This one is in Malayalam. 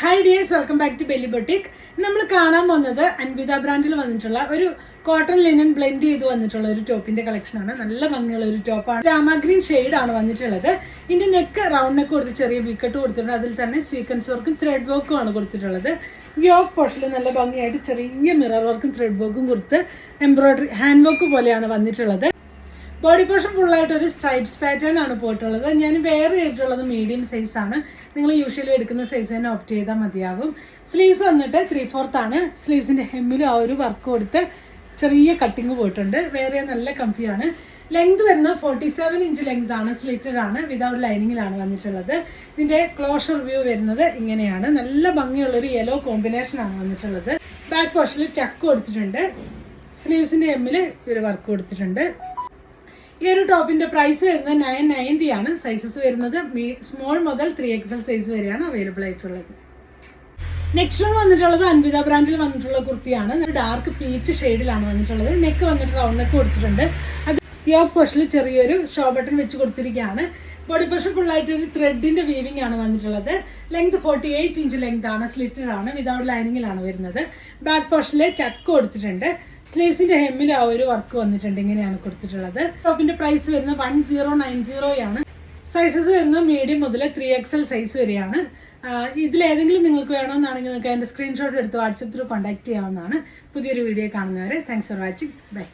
Hi dears welcome back to belly boutique നമ്മൾ കാണാൻ വന്നത് അൻവിത ബ്രാൻഡിൽ വന്നിട്ടുള്ള ഒരു കോട്ടൺ ലിനൻ ബ്ലെൻഡ് ചെയ്ത് വന്നിട്ടുള്ള ഒരു ടോപ്പിന്റെ കളക്ഷൻ ആണ്. നല്ല ഭംഗിയുള്ള ഒരു ടോപ്പാണ് രാമ ഗ്രീൻ ആണ് വന്നിട്ടുള്ളത്. ഇതിന്റെ നെക്ക് റൗണ്ട് നെക്ക് കൊടുത്ത് ചെറിയ വിക്കറ്റ് കൊടുത്തിട്ടുണ്ട്. അതിൽ തന്നെ സ്വീക്കൻസ് വർക്കും ത്രെഡ് വർക്കും ആണ് കൊടുത്തിട്ടുള്ളത്. യോക്ക് പോർഷനിൽ നല്ല ഭംഗിയായിട്ട് ചെറിയ മിറർ വർക്കും ത്രെഡ് വർക്കും കൊടുത്ത് എംബ്രോയിഡറി ഹാൻഡ് വർക്ക് പോലെയാണ് വന്നിട്ടുള്ളത്. ബോഡി പോർഷൻ ഫുള്ളായിട്ട് ഒരു സ്ട്രൈപ്സ് പാറ്റേൺ ആണ് പോയിട്ടുള്ളത്. ഞാൻ വേറെ ചെയ്തിട്ടുള്ളത് മീഡിയം സൈസ് ആണ്. നിങ്ങൾ യൂഷ്വലി എടുക്കുന്ന സൈസ് തന്നെ ഓപ്റ്റ് ചെയ്താൽ മതിയാകും. സ്ലീവ്സ് വന്നിട്ട് ത്രീ ഫോർത്ത് ആണ് സ്ലീവ്സിന്റെ ഹെമ്മിലും ആ ഒരു വർക്ക് കൊടുത്ത് ചെറിയ കട്ടിങ് പോയിട്ടുണ്ട്. വേറെ നല്ല കംഫിയാണ് ലെങ്ത് വരുന്ന ഫോർട്ടി സെവൻ ഇഞ്ച് ലെങ്ത് ആണ് സ്ലിറ്റഡ് ആണ്. വിതൗട്ട് ലൈനിങ്ങിലാണ് വന്നിട്ടുള്ളത്. ഇതിന്റെ ക്ലോഷർ വ്യൂ വരുന്നത് ഇങ്ങനെയാണ്. നല്ല ഭംഗിയുള്ളൊരു യെല്ലോ കോമ്പിനേഷൻ ആണ് വന്നിട്ടുള്ളത്. ബാക്ക് പോർഷനിൽ ടക്ക് കൊടുത്തിട്ടുണ്ട്. സ്ലീവ്സിന്റെ എമ്മിൽ ഒരു വർക്ക് കൊടുത്തിട്ടുണ്ട്. ഈ ഒരു ടോപ്പിന്റെ പ്രൈസ് വരുന്നത് നയൻ നയന്റി ആണ്. സൈസസ് വരുന്നത് സ്മോൾ മുതൽ ത്രീ എക്സൽ സൈസ് വരെയാണ് അവൈലബിൾ ആയിട്ടുള്ളത്. നെക്സ്റ്റ് വന്നിട്ടുള്ളത് അൻവിത ബ്രാൻഡിൽ വന്നിട്ടുള്ള കുർത്തിയാണ്. ഡാർക്ക് പീച്ച് ഷെയ്ഡിലാണ് വന്നിട്ടുള്ളത്. നെക്ക് വന്നിട്ട് റൗണ്ട് നെക്ക് കൊടുത്തിട്ടുണ്ട്. അത് യോഗ് പോർഷനിൽ ചെറിയൊരു ഷോ ബട്ടൺ വെച്ച് കൊടുത്തിരിക്കുകയാണ്. ബോഡി പോർഷൻ ഫുള്ളായിട്ട് ഒരു ത്രെഡിന്റെ വീവിംഗ് ആണ് വന്നിട്ടുള്ളത്. Length forty eight inch length ആണ്. സ്ലിറ്റഡ് ആണ്. വിതൗട്ട് ലൈനിങ്ങിലാണ് വരുന്നത്. ബാക്ക് പോർഷനിൽ ചക്ക് കൊടുത്തിട്ടുണ്ട്. സ്ലീവ്സിന്റെ ഹെമ്മിൽ ആ ഒരു വർക്ക് വന്നിട്ടുണ്ട്. ഇങ്ങനെയാണ് കൊടുത്തിട്ടുള്ളത്. ടോപ്പിന്റെ പ്രൈസ് വരുന്നത് വൺ സീറോ നയൻ സീറോ ആണ്. സൈസസ് വരുന്നത് മീഡിയം മുതൽ ത്രീ എക്സൽ സൈസ് വരെയാണ്. ഇതിലേതെങ്കിലും നിങ്ങൾക്ക് വേണമെന്നാണെങ്കിൽ നിങ്ങൾക്ക് അതിന്റെ സ്ക്രീൻഷോട്ട് എടുത്ത് വാട്സപ്പ് ത്രൂ കോൺടാക്ട് ചെയ്യാവുന്നതാണ്. പുതിയൊരു വീഡിയോ കാണുന്നവരെ താങ്ക്സ് ഫോർ വാച്ചിങ് ബൈ